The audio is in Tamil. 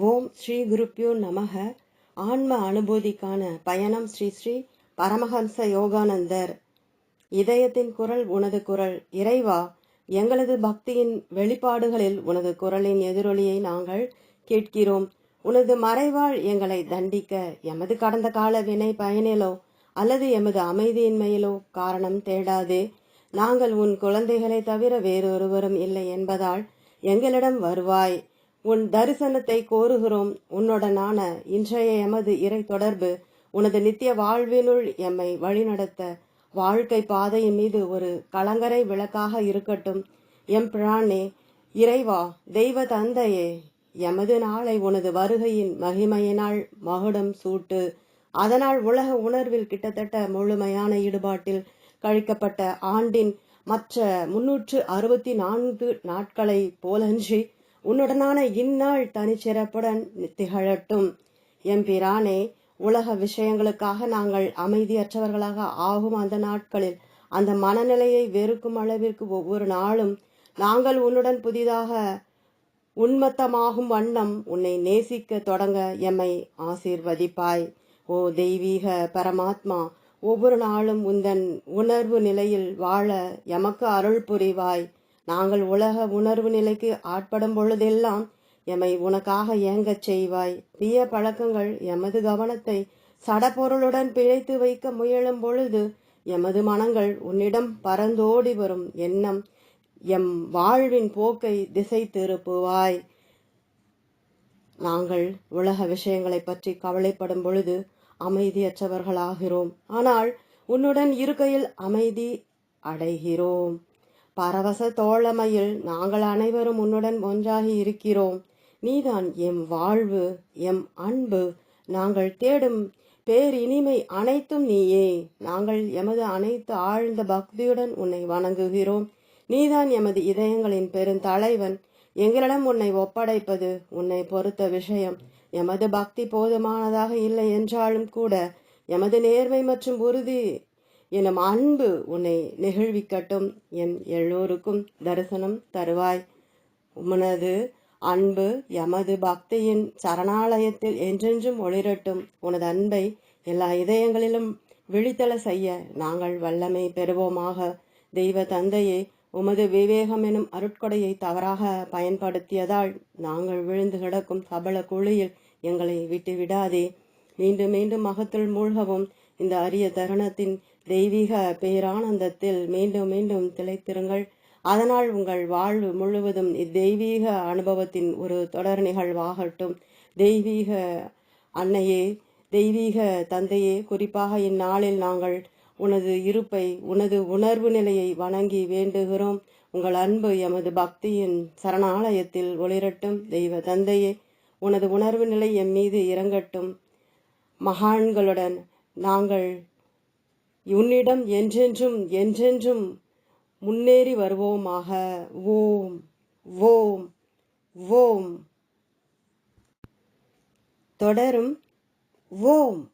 ஓம் ஸ்ரீ குருப்பியோ நமக. ஆன்ம அனுபூதிக்கான பயணம் ஸ்ரீ ஸ்ரீ பரமஹம்ச யோகானந்தர். இதயத்தின் குரல் உனது குரல். இறைவா எங்களது பக்தியின் வெளிப்பாடுகளில் உனது குரலின் எதிரொலியை நாங்கள் கேட்கிறோம். உனது மறைவாள் எங்களை தண்டிக்க எமது கடந்த கால வினை பயனிலோ அல்லது எமது அமைதியின்மையிலோ காரணம் தேடாதே. நாங்கள் உன் குழந்தைகளை தவிர வேறொருவரும் இல்லை என்பதால் எங்களிடம் வருவாய். உன் தரிசனத்தை கோருகிறோம். உன்னுடனான இன்றைய எமது இறை தொடர்பு உனது நித்திய வாழ்வினுள் எம்மை வழிநடத்த. வாழ்க்கை பாதையின் மீது ஒரு கலங்கரை விளக்காக இருக்கட்டும். எம் பிரானே இறைவா தெய்வ தந்தையே எமது நாளை உனது வருகையின் மகிமையினால் மகுடம் சூட்டு. அதனால் உலக உணர்வில் கிட்டத்தட்ட முழுமையான ஈடுபாட்டில் கழிக்கப்பட்ட ஆண்டின் மற்ற முன்னூற்று அறுபத்தி நான்கு நாட்களை போலன்றி உன்னுடனான இந்நாள் தனிச்சிறப்புடன் திகழட்டும். எம்பிரானே உலக விஷயங்களுக்காக நாங்கள் அமைதியற்றவர்களாக ஆகும் அந்த நாட்களில் அந்த மனநிலையை வெறுக்கும் அளவிற்கு ஒவ்வொரு நாளும் நாங்கள் உன்னுடன் புதிதாக உன்மத்தமாகும் வண்ணம் உன்னை நேசிக்க தொடங்க எம்மை ஆசீர்வதிப்பாய். ஓ தெய்வீக பரமாத்மா ஒவ்வொரு நாளும் உந்தன் உணர்வு நிலையில் வாழ எமக்கு அருள் புரிவாய். நாங்கள் உலக உணர்வு நிலைக்கு ஆட்படும் பொழுதெல்லாம் எம்மை உனக்காக ஏங்கச் செய்வாய். தீய பழக்கங்கள் எமது கவனத்தை சடப்பொருளுடன் பிழைத்து வைக்க முயலும் பொழுது எமது மனங்கள் உன்னிடம் பறந்தோடி வரும் எண்ணம் எம் வாழ்வின் போக்கை திசை திருப்புவாய் நாங்கள் உலக விஷயங்களை பற்றி கவலைப்படும் பொழுது அமைதியற்றவர்களாகிறோம். ஆனால் உன்னுடன் இருக்கையில் அமைதி அடைகிறோம். பரவச தோழமையில் நாங்கள் அனைவரும் உன்னுடன் ஒன்றாகி இருக்கிறோம். நீதான் எம் வாழ்வு எம் அன்பு. நாங்கள் தேடும் பேரினிமை அனைத்தும் நீயே. நாங்கள் எமது அனைத்து ஆழ்ந்த பக்தியுடன் உன்னை வணங்குகிறோம். நீதான் எமது இதயங்களின் பெருந்தலைவன். எங்களிடம் உன்னை ஒப்படைப்பது உன்னை பொறுத்த விஷயம். எமது பக்தி போதுமானதாக இல்லை என்றாலும் கூட எமது நேர்மை மற்றும் உறுதி எனும் அன்பு உன்னை நெகிழ்விக்கட்டும். என் எல்லோருக்கும் தரிசனம் தருவாய். உனது அன்பு எமது பக்தியின் சரணாலயத்தில் என்றென்றும் ஒளிரட்டும். உனது அன்பை எல்லா இதயங்களிலும் விழித்தல செய்ய நாங்கள் வல்லமை பெறுவோமாக. தெய்வ தந்தையே உமது விவேகம் எனும் அருட்கொடையை தவறாக பயன்படுத்தியதால் நாங்கள் விழுந்து கிடக்கும் சபல குழியில் எங்களை விட்டு விடாதே மீண்டும் மீண்டும் மகத்துள் மூழ்கவும். இந்த அரிய தருணத்தின் தெய்வீக பேரானந்தத்தில் மீண்டும் மீண்டும் திளைத்திருங்கள். அதனால் உங்கள் வாழ்வு முழுவதும் இத்தெய்வீக அனுபவத்தின் ஒரு தொடர் நிகழ்வாகட்டும். தெய்வீக அன்னையே தெய்வீக தந்தையே குறிப்பாக இந்நாளில் நாங்கள் உனது இருப்பை உனது உணர்வு நிலையை வணங்கி வேண்டுகிறோம். உங்கள் அன்பு எமது பக்தியின் சரணாலயத்தில் ஒளிரட்டும். தெய்வ தந்தையே உனது உணர்வு நிலை எம் மீது இறங்கட்டும். மகான்களுடன் நாங்கள் உன்னிடம் என்றென்றும் என்றென்றும் முன்னேறி வருவோமாக. ஓம் ஓம் ஓம். தொடரும். ஓம்.